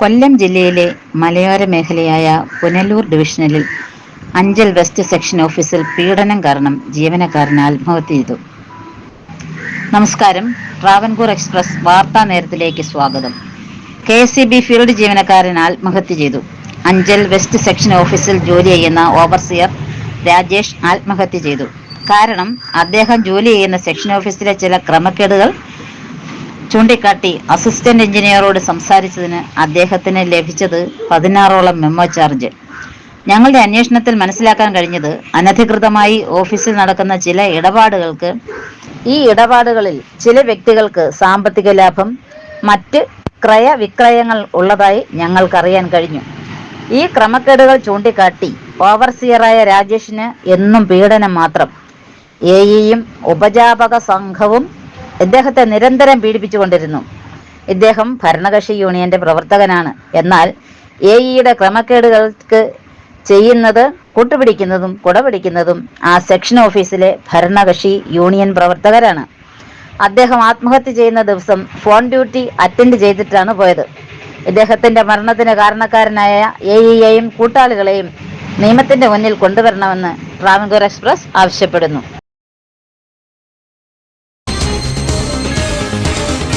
കൊല്ലം ജില്ലയിലെ മലയോര മേഖലയായ പുനലൂർ ഡിവിഷനിൽ അഞ്ചൽ വെസ്റ്റ് സെക്ഷൻ ഓഫീസിൽ പീഡനം കാരണം ജീവനക്കാരൻ ആത്മഹത്യ ചെയ്തു. നമസ്കാരം. ട്രാവൻകൂർ എക്സ്പ്രസ് വാർത്താ നേരത്തിലേക്ക് സ്വാഗതം. കെ എസ് ഫീൽഡ് ജീവനക്കാരൻ ആത്മഹത്യ ചെയ്തു. അഞ്ചൽ വെസ്റ്റ് സെക്ഷൻ ഓഫീസിൽ ജോലി ചെയ്യുന്ന ഓവർസിയർ രാജേഷ് ആത്മഹത്യ ചെയ്തു. കാരണം അദ്ദേഹം ജോലി ചെയ്യുന്ന സെക്ഷൻ ഓഫീസിലെ ചില ക്രമക്കേടുകൾ ചൂണ്ടിക്കാട്ടി അസിസ്റ്റന്റ് എഞ്ചിനീയറോട് സംസാരിച്ചതിന് അദ്ദേഹത്തിന് ലഭിച്ചത് പതിനാറോളം മെമ്മോ ചാർജ് ഞങ്ങളുടെ അന്വേഷണത്തിൽ മനസ്സിലാക്കാൻ കഴിഞ്ഞത് അനധികൃതമായി ഓഫീസിൽ നടക്കുന്ന ചില ഇടപാടുകൾക്ക് ഈ ഇടപാടുകളിൽ ചില വ്യക്തികൾക്ക് സാമ്പത്തിക ലാഭം മറ്റ് ക്രയവിക്രയങ്ങൾ ഉള്ളതായി ഞങ്ങൾക്കറിയാൻ കഴിഞ്ഞു. ഈ ക്രമക്കേടുകൾ ചൂണ്ടിക്കാട്ടി ഓവർസിയറായ രാജേഷിന് എന്നും പീഡനം മാത്രം. എയും ഇയും ഉപജാപക സംഘവും ഇദ്ദേഹത്തെ നിരന്തരം പീഡിപ്പിച്ചുകൊണ്ടിരുന്നു. ഇദ്ദേഹം ഭരണകക്ഷി യൂണിയന്റെ പ്രവർത്തകനാണ്. എന്നാൽ എ ഇയുടെ ക്രമക്കേടുകൾക്ക് ചെയ്യുന്നത് കൂട്ടുപിടിക്കുന്നതും കുടപിടിക്കുന്നതും ആ സെക്ഷൻ ഓഫീസിലെ ഭരണകക്ഷി യൂണിയൻ പ്രവർത്തകരാണ്. അദ്ദേഹം ആത്മഹത്യ ചെയ്യുന്ന ദിവസം ഫോൺ ഡ്യൂട്ടി അറ്റൻഡ് ചെയ്തിട്ടാണ് പോയത്. ഇദ്ദേഹത്തിന്റെ മരണത്തിന് കാരണക്കാരനായ എ ഇയെയും കൂട്ടാളികളെയും നിയമത്തിന്റെ മുന്നിൽ കൊണ്ടുവരണമെന്ന് ട്രാവൻകൂർ എക്സ്പ്രസ് ആവശ്യപ്പെടുന്നു.